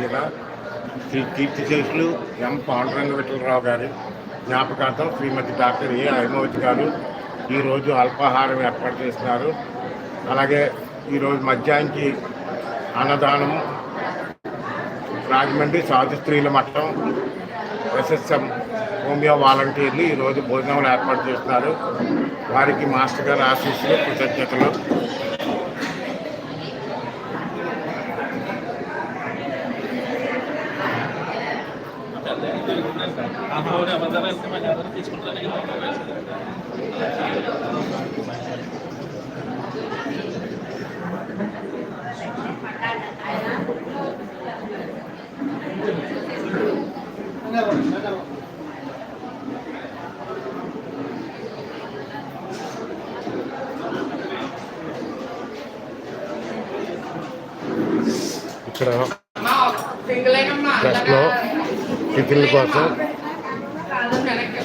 జిల్లా శ్రీ కీర్తిశేషులు ఎం పాండురంగ విఠలరావు గారి జ్ఞాపకార్థం శ్రీమతి డాక్టర్ ఏ హైమవతి గారు ఈరోజు అల్పాహారం ఏర్పాటు చేస్తున్నారు. అలాగే ఈరోజు మధ్యాహ్నానికి అన్నదానం రాజమండ్రి సాధు స్త్రీల మట్టం ఎస్ఎస్ఎం హోమియో వాలంటీర్లు ఈరోజు భోజనాలు ఏర్పాటు చేస్తున్నారు. వారికి మాస్టర్ గారు ఆశీస్సులు కృతజ్ఞతలు. ఇక్కడ ప్రెస్లో టిఫిన్ల కోసం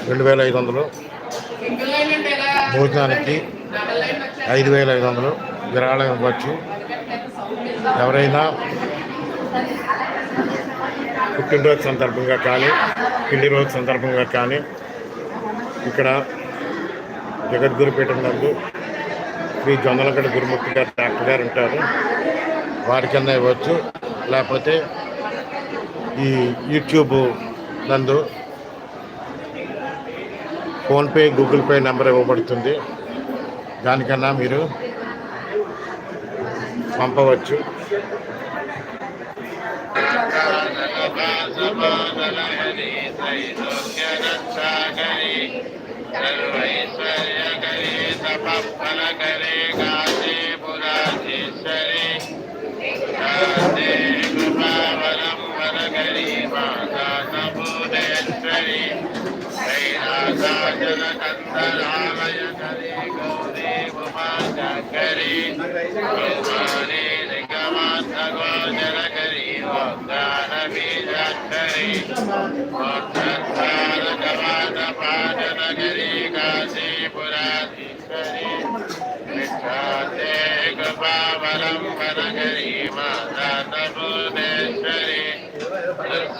రెండు వేల ఐదు వందలు. భోజనానికి ఐదు వేల ఐదు వందలు. విరాళం ఇవ్వచ్చు. ఎవరైనా పుట్టినరోజు సందర్భంగా కానీ పెళ్ళి రోజు సందర్భంగా కానీ ఇక్కడ జగద్గురుపీఠం నందు శ్రీ జొన్నలగడ్డ గురుముఖి గారు డాక్టర్ గారు ఉంటారు. వారికన్నా ఇవ్వచ్చు. లేకపోతే ఈ యూట్యూబ్ నందు ఫోన్పే గూగుల్ పే నెంబర్ ఇవ్వబడుతుంది. దానికన్నా మీరు పంపవచ్చు. కైలాసాచలకందరాలయకరీ గౌరీ ఉమాశంకరీ నిర్మాణే నిగమార్థగోచరకరీ వాగ్దానబీజాక్షరీ పాటనగరీ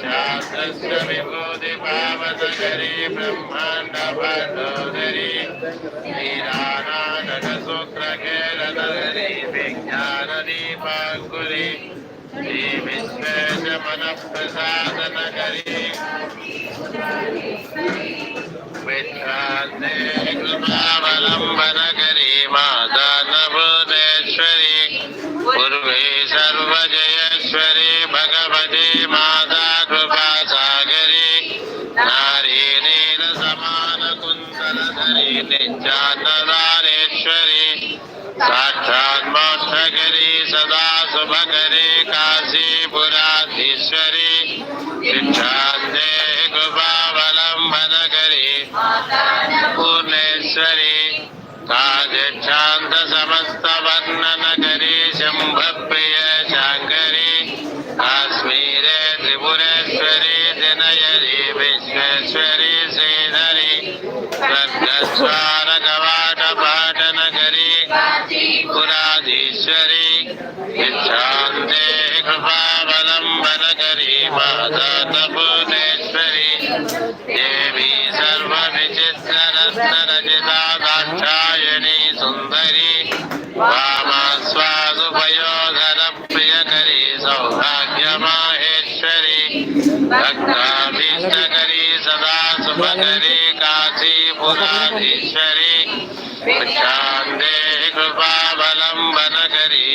శాస్త్రస్య విభూతి పావతకరీ బ్రహ్మాండ పాఠోదరి శ్రీరానాటక సూత్రకేరనగరీ విజ్ఞాన దీపాంకురి శ్రీ విశ్వేశ नित्यानदारेश्वरी साक्षात् मोक्षगिरी सदा सुभगरी काशीपुराधीश्वरी शिक्षास्ते कृपावलम्बनगरी पूर्णेश्वरी పూర్ణేశ్వరి కాజాంత సమస్త వర్ణనకరి శంభ ప్రియ శాంకరి కాశ్మీరే త్రిపురేశ్వరి దినయరి విశ్వేశ్వరి శ్రీధరి స్వర్గస్వార కవాట కాశీపురాధీశ్వరి శాంతే కృపావలంబనకరి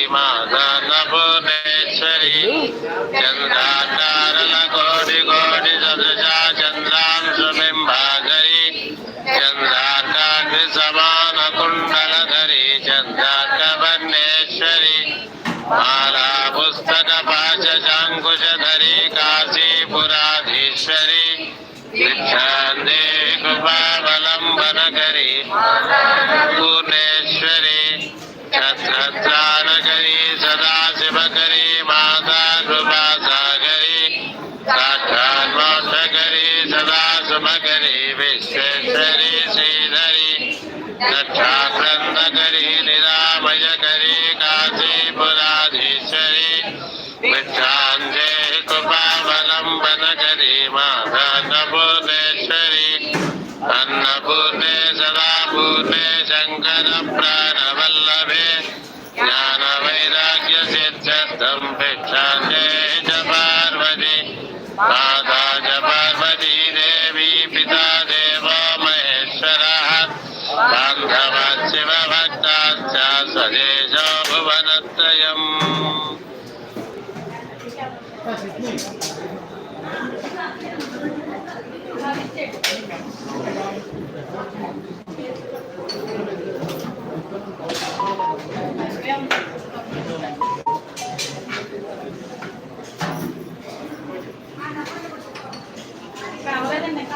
దక్షాగ్రంథకరి నిరామయకరి కాశీపురాధీశ్వరి విచ్ఛాందే కృపా పావనకరీ మాతాన్నపూర్ణేశ్వరి అన్నపూర్ణే సదా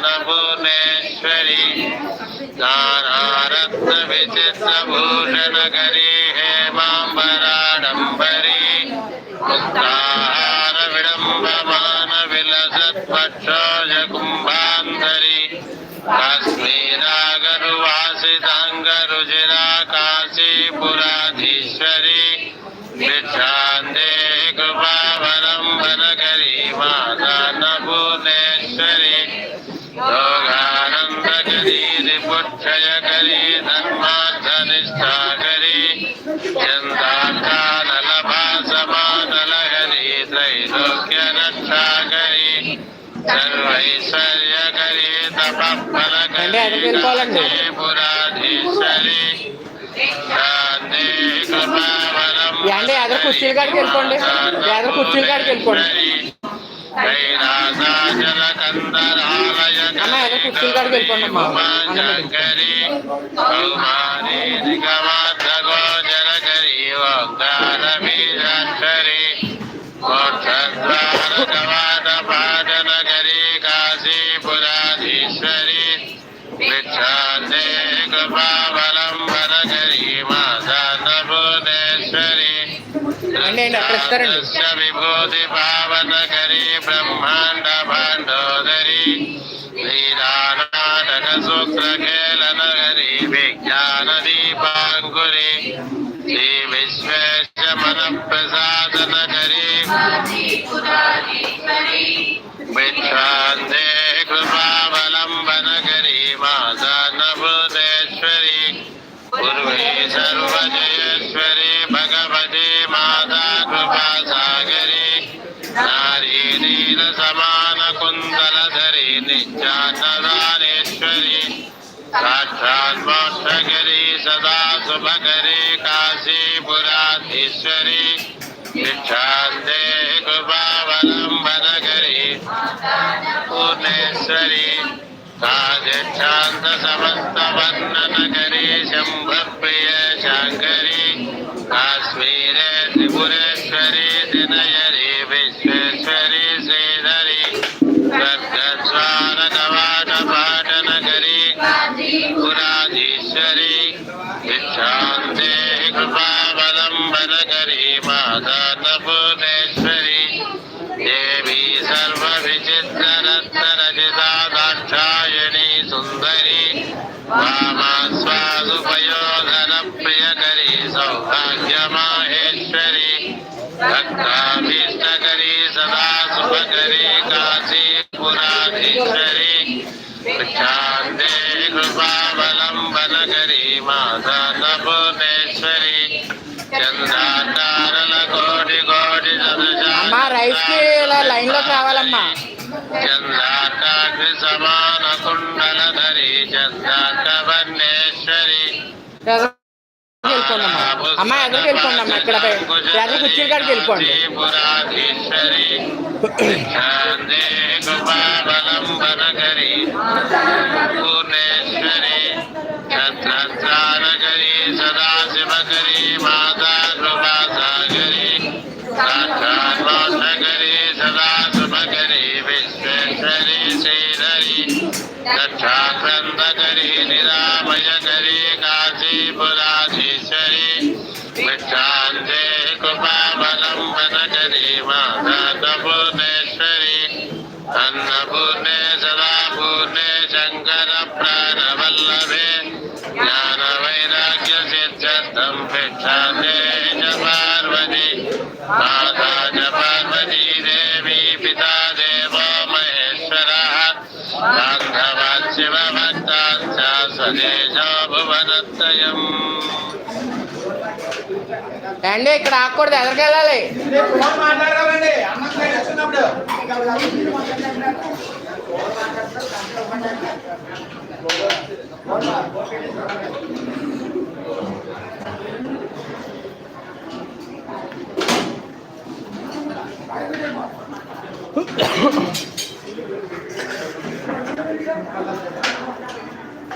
माता नपूर्णेश्वरी नानारत्नविचित्रभूषणकरी हेमाम्बराडम्बरी मुक्ताहारविडम्बमानविलसत्पक्षोजकुम्भान्तरी काश्मीरागरुवासिताङ्गरुचिरा काशीपुराधीश्वरी भिक्षान्ते कृपावलम्बनकरी माता नभुवनेश्वरी योगानन्दकरी అంటే కుర్చీల కాడికి వెళ్ళిపోండి. ఎదరు కుర్చీల కాడికి వెళ్ళిపోండి. కైలాసాచల కందరాలయ అమ్మ, ఎదర కుర్చీల కాడికి వెళ్ళిపోండి అమ్మా. కరి ఓంకార మోక్షద్వార అండి, అండి, అక్కడ ఇస్తారండి. విభూతి పావనకరి బ్రహ్మాండ భాండోదరి శ్రీరానాటక సూత్రకేళనగరి విజ్ఞాన దీపాంకురి శ్రీ విశ్వేశ మన ప్రసాదనగరి విశ్రాంతే नील समान कुन्दलधरे नित्यानदानेश्वरी साक्षात् मोक्षगिरि सदा शुभकरे काशीपुराधीश्वरी भिक्षान्ते कृपावलम्बनकरे पूर्णेश्वरी सा धिक्षान्तसमस्तपन्न కృపావలంబనకరీ మాధన భువనేశ్వరి చంద్రాకారల కోటి కోటి అమ్మా రైస్కి లైన్లోకి రావాలమ్మా చంద్రాకాగ్ని సమాన కుండలధరి చంద్రాకవర్ణేశ్వరి అమ్మా ఎదురుకి వెళ్ళిపోండి అమ్మా ఇక్కడ ఎదురు కుర్చీ కాడికి వెళ్ళిపోండి. పూర్ణేశ్వరి नत्रानकरी सदा शिवकरी माता कृपा सागरी साक्षात्मोषकरी सदा शुभकरी विश्वेश्वरी श्रीधरी दक्षाक्रन्दकरी निरामयकरी काशीपुरा అండి ఇక్కడ ఆకూడదు ఎదురుకి వెళ్ళాలి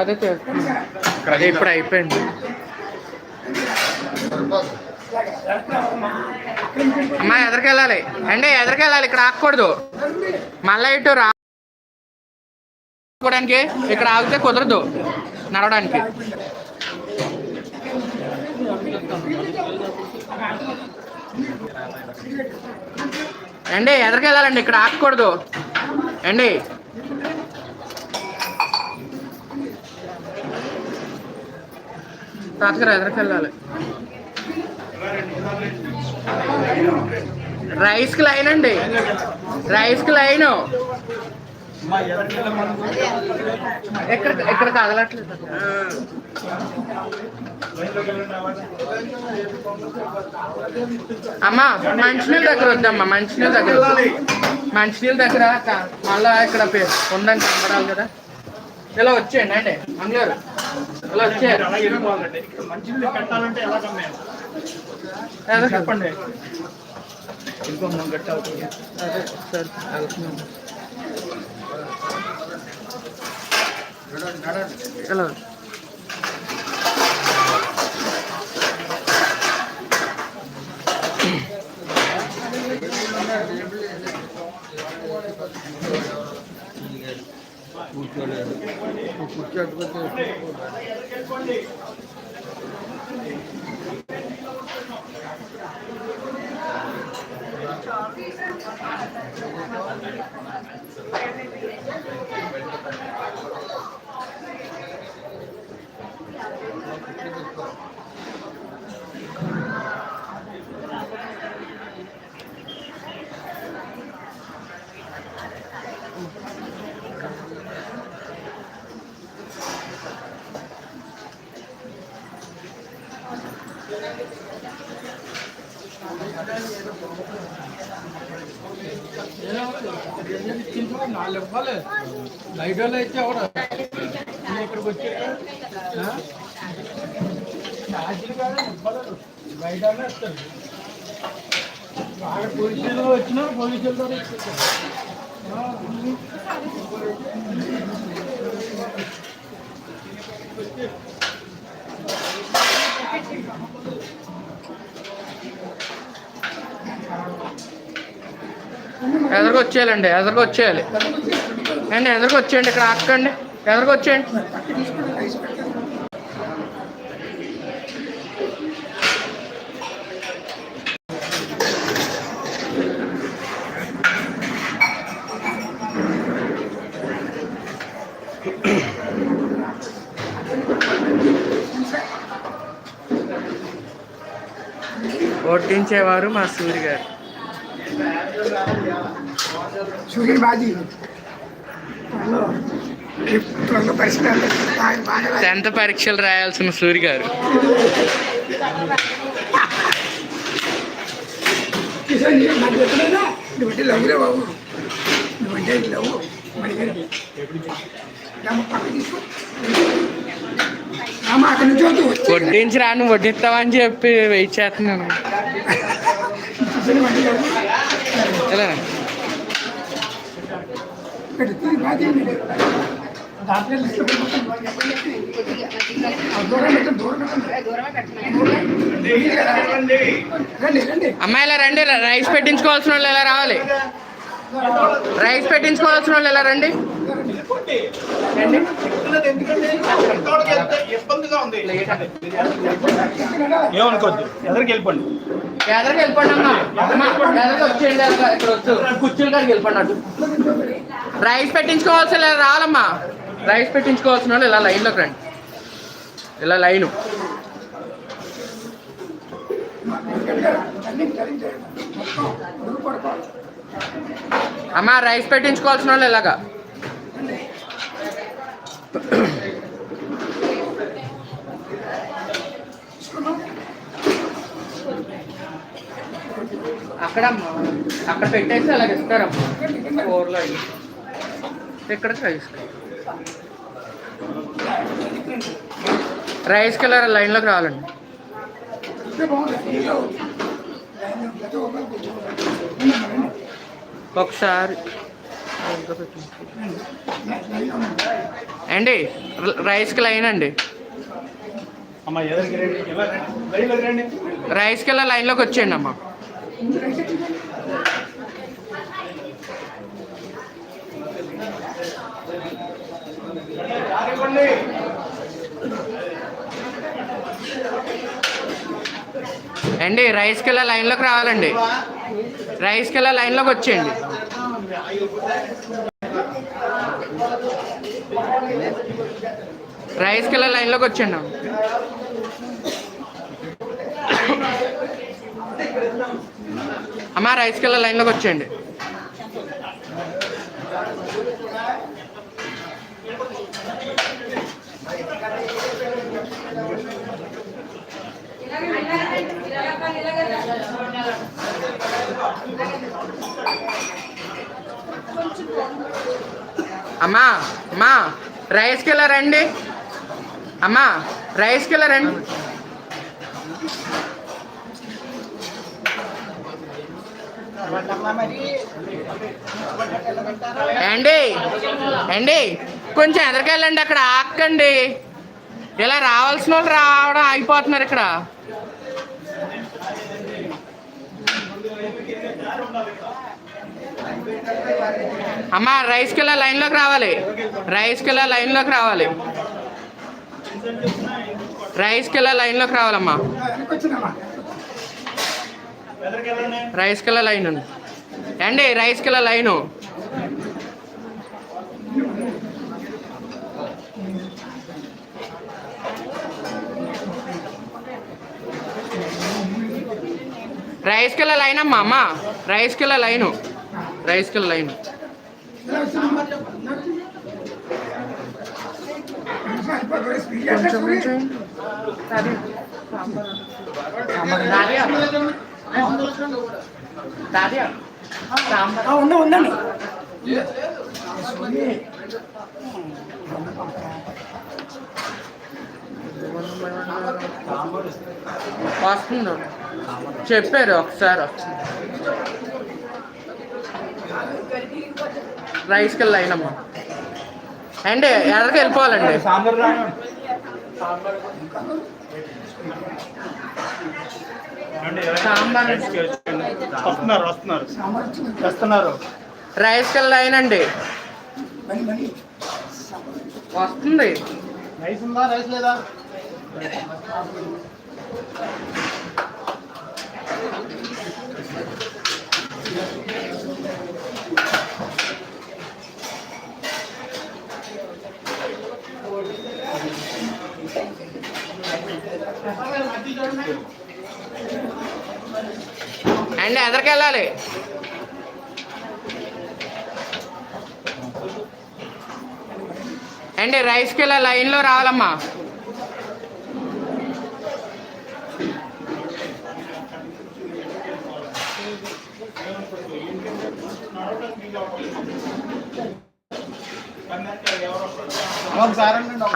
అదే. అదే ఇప్పుడు అయిపోయింది. అమ్మా ఎదరికి వెళ్ళాలి అండి ఎదరికి వెళ్ళాలి ఇక్కడ ఆగకూడదు. మళ్ళీ ఇటు రావడానికి ఇక్కడ ఆగితే కుదరదు నడవడానికి. అండి ఎదరికి వెళ్ళాలండి ఇక్కడ ఆగకూడదు. అండి. తాతగారు ఎదురుకెళ్ళాలి. రైస్కి లైన్ అండి. రైస్కి లైన్. ఎక్కడ ఎక్కడ కదలట్లేదు. అమ్మా మంచినీళ్ళ దగ్గర వద్దమ్మా మంచినీళ్ళ దగ్గర మంచినీళ్ళ దగ్గర మళ్ళా ఇక్కడ ఉందని కనబడాలి కదా. ఇలా వచ్చేయండి అండి అందరు ఇలా వచ్చేయారు అలా వెళ్ళిపోవాలండి ఇక్కడ మంచినీళ్ళు పెట్టాలంటే ఎలా కమ్మాను ఎదరికి చెప్పండి ఇంకో మనం గట్టి అవుతుంది అదే సార్ వెళ్తున్నాను. ఇలా లైట్ వాళ్ళు అయితే ఎవరు? ఇక్కడికి వచ్చాక కాదు బయట వాళ్ళే పోలీసులు వచ్చినా పోలీసులతో ఇస్తారు ఎదరికి వచ్చేయాలండి ఎదరికి వచ్చేయాలి అండి ఎదరికి వచ్చేయండి ఇక్కడ ఆకండి ఎదరికి వచ్చేయండి. వడ్డించేవారు మా సూర్య గారు. సూర్యుని బాజీ. టెన్త్ పరీక్షలు రాయాల్సిన సూర్య గారు. వడ్డించి రాను వడ్డిస్తావని చెప్పి వెయిట్ చేస్తున్నాను. కిషన్ దాంట్లో పెట్టండి రండి రండి. అమ్మాయి ఇలా రండి రైస్ పెట్టించుకోవాల్సిన వాళ్ళు ఇలా రావాలి? రైస్ పెట్టించుకోవాల్సిన వాళ్ళు ఇలా రండి. ఏమనుకోవద్దు. ఎదరికి వెళ్ళిపోండి. ఎదరికి వెళ్ళిపోండి అమ్మా. ఎదరికి వచ్చేయండి. ఇక్కడ వచ్చు కుర్చీల కాడికి వెళ్ళిపోండి అటు. రైస్ పెట్టించుకోవాల్సిన రావాలమ్మా? రైస్ పెట్టించుకోవాల్సిన వాళ్ళు ఇలా లైన్లోకి రండి. ఇలా లైను. అమ్మ అమ్మా రైస్ పెట్టించుకోవాల్సిన వాళ్ళు ఇలాగా. అక్కడ అక్కడ పెట్టేసి అలాగ ఇస్తారమ్మా. కూరలో ఇక్కడ ఇస్తారు రైస్ కలర్ లైన్లోకి రావాలండి. ఒకసారి. అండి రైస్కి లైన్ అండి. రైస్కి వెళ్ళి లైన్లోకి వచ్చేయండి అమ్మా. అండి రైస్కి వెళ్ళి లైన్లోకి రావాలండి. రైస్కి వెళ్ళి లైన్లోకి వచ్చేయండి. రైస్కి వెళ్ళి లైన్లోకి వచ్చేయండి. అమ్మ. అమ్మా రైస్కి వెళ్ళి లైన్లోకి వచ్చేయండి. అమ్మా అమ్మా రైస్ కిల్లర్ రండి. అమ్మా రైస్ కిల్లర్ రండి. అండి అండి కొంచెం ఎదరికెళ్ళండి అక్కడ ఆక్కండి ఇలా రావాల్సిన వాళ్ళు రావడం ఆగిపోతున్నారు ఇక్కడ. అమ్మా రైస్కి వెళ్ళా లైన్లోకి రావాలి? రైస్కి వెళ్ళా లైన్లోకి రావాలి? రైస్కి వెళ్ళా లైన్లోకి రావాలమ్మా? రైస్ వచ్చినామా రైస్కి లైన్ అండి రైస్కి వెళ్ళా లైను రైస్కి వెళ్ళా లైన్ అమ్మా అమ్మ? రైస్కి వెళ్ళా లైను రైస్కి లైను. ఆ, ఉందా ఉందండి. వస్తుంది చెప్పారు ఒకసారి. వస్తుంది రైస్కి వెళ్ళి లైన్ అమ్మా అండి ఎదరికి వెళ్ళిపోవాలండి? సాంబార్ సాంబార్. వస్తున్నారు వస్తున్నారు. వస్తున్నారు. రైస్కి వెళ్ళి లైన్ అండి వస్తుంది. రైస్ ఉందా రైస్ లేదా? అండి ఎదరికి వెళ్ళాలి. అండి రైస్కి వెళ్ళి లైన్లో రావాలమ్మా.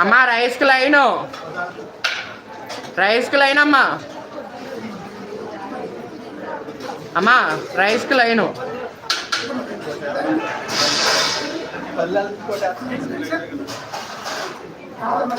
అమ్మా రైస్కి లైను. రైస్కి లైన్ అమ్మా అమ్మా రైస్కి లైను కావాలి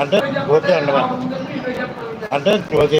అంటే పోతే అండవా అంటే క్లోజ్